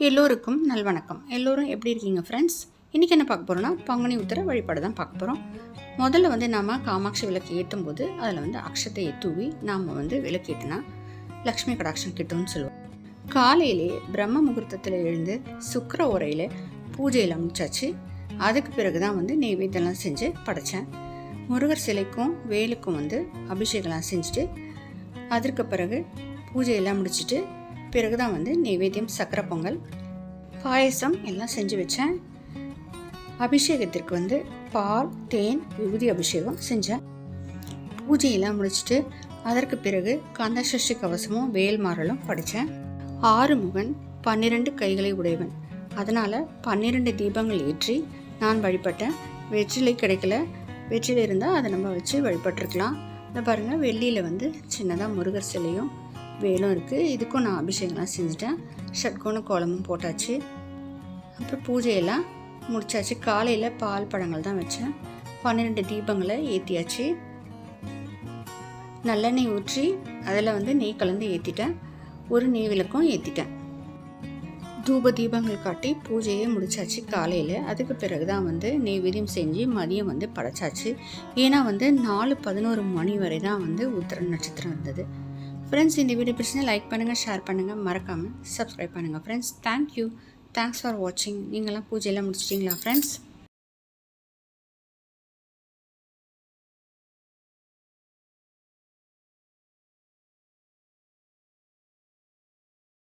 எல்லோருக்கும் நல்வணக்கம். எல்லோரும் எப்படி இருக்கீங்க ஃப்ரெண்ட்ஸ் இன்றைக்கி என்ன பார்க்க போகிறோம்னா பங்குனி உத்தர வழிபாடு தான் பார்க்க போகிறோம் முதல்ல வந்து நாம் காமாட்சி விளக்கு ஏற்றும் போது அதில் வந்து அக்ஷத்தை தூவி நாம் வந்து விளக்கு ஏற்றினா லக்ஷ்மி கடாட்சம் கிட்டும்னு சொல்லுவோம். காலையிலே பிரம்ம முகூர்த்தத்தில் எழுந்து சுக்கர உரையில் பூஜையில் அமைச்சாச்சு அதுக்கு பிறகு தான் வந்து நெய்வேத்தியெல்லாம் செஞ்சு படைத்தேன் முருகர் சிலைக்கும் வேலுக்கும் வந்து அபிஷேகம்லாம் செஞ்சுட்டு அதற்கு பிறகு பூஜையெல்லாம் முடிச்சுட்டு பிறகு தான் வந்து நைவேத்தியம் சக்கரை பொங்கல் பாயசம் எல்லாம் செஞ்சு வச்சேன். அபிஷேகத்திற்கு வந்து பால் தேன் விபூதி அபிஷேகம் செஞ்சேன். பூஜையெல்லாம் முடிச்சுட்டு அதற்கு பிறகு கந்த சஷ்டி கவசமும் வேல்மாறலும் படித்தேன் ஆறு முகன் பன்னிரண்டு கைகளை உடையவன். அதனால் பன்னிரண்டு தீபங்கள் ஏற்றி நான் வழிபட்டேன். வெற்றிலை கிடைக்கல. வெற்றிலை இருந்தால் அதை நம்ம வச்சு வழிபட்டிருக்கலாம். இந்த பாருங்கள் வெள்ளியில் வந்து சின்னதாக முருகர் சிலையும் வேலும் இருக்குது இதுக்கும் நான் அபிஷேகம்லாம் செஞ்சுட்டேன். ஷட்கோண கோலமும் போட்டாச்சு. அப்புறம் பூஜையெல்லாம் முடிச்சாச்சு. காலையில் பால் பழங்கள் தான் வச்சேன். பன்னிரெண்டு தீபங்களை ஏற்றியாச்சு நல்லெண்ணெய் ஊற்றி அதில் வந்து நெய் கலந்து ஏற்றிட்டேன் ஒரு நெய் விளக்கும் ஏற்றிட்டேன் தூப தீபங்கள் காட்டி பூஜையே முடிச்சாச்சு காலையில். அதுக்கு பிறகு தான் வந்து நெய்வேதியம் செஞ்சு மதியம் வந்து படைச்சாச்சு. ஏன்னா வந்து நாலு பதினோரு மணி வரை தான் வந்து உத்திர நட்சத்திரம் இருந்தது. ஃப்ரெண்ட்ஸ் இந்த வீடியோ பிடிச்சினா லைக் பண்ணுங்கள் ஷேர் பண்ணுங்கள் மறக்காமல் சப்ஸ்கிரைப் பண்ணுங்கள் ஃப்ரெண்ட்ஸ் தேங்க்யூ தேங்க்ஸ் ஃபார் வாட்சிங் நீங்களாம் பூஜையெல்லாம் முடிச்சிட்டிங்களா ஃப்ரெண்ட்ஸ்